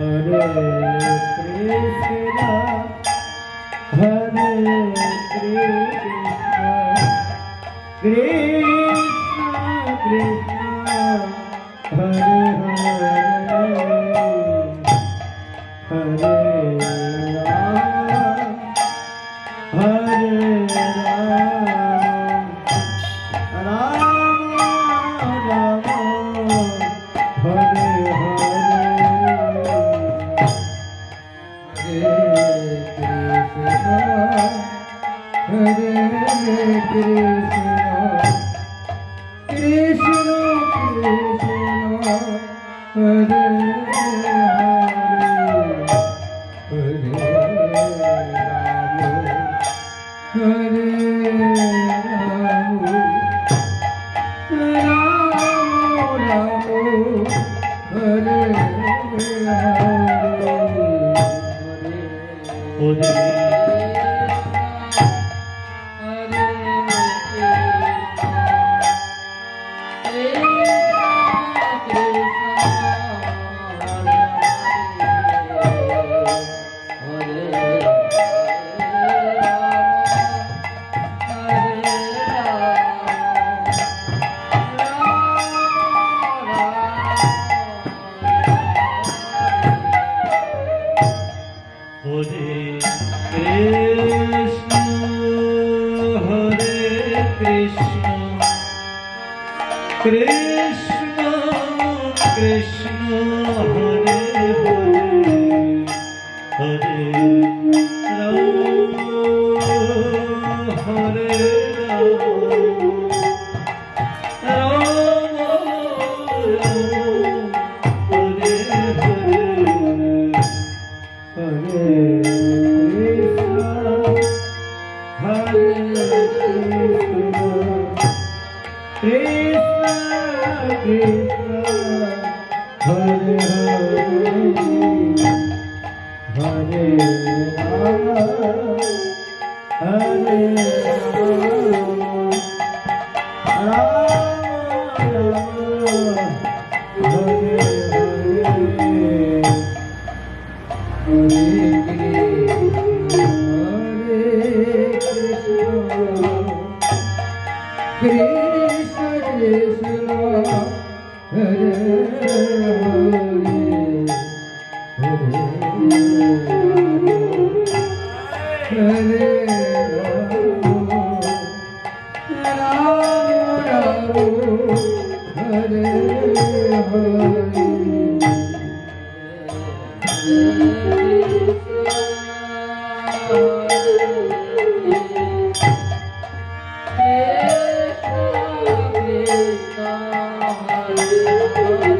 Krishna, Krishna. Hare Thank you.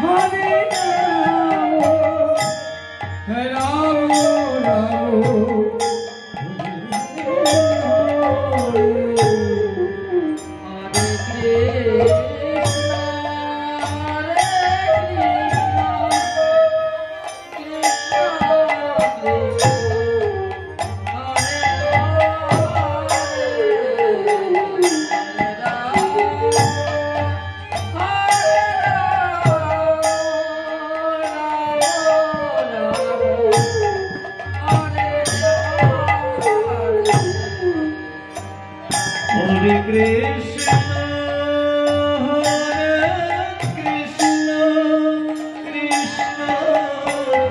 Hare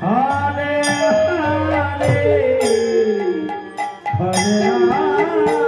Hare Hare Hare Hare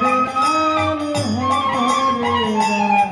Hare Ram Hare Ram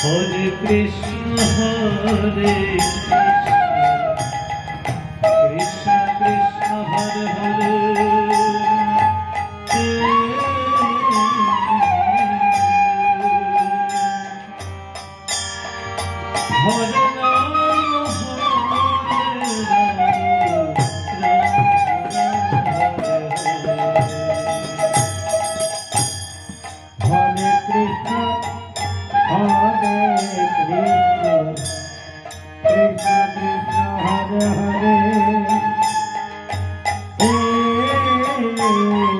Hare Krishna Hare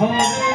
Roda.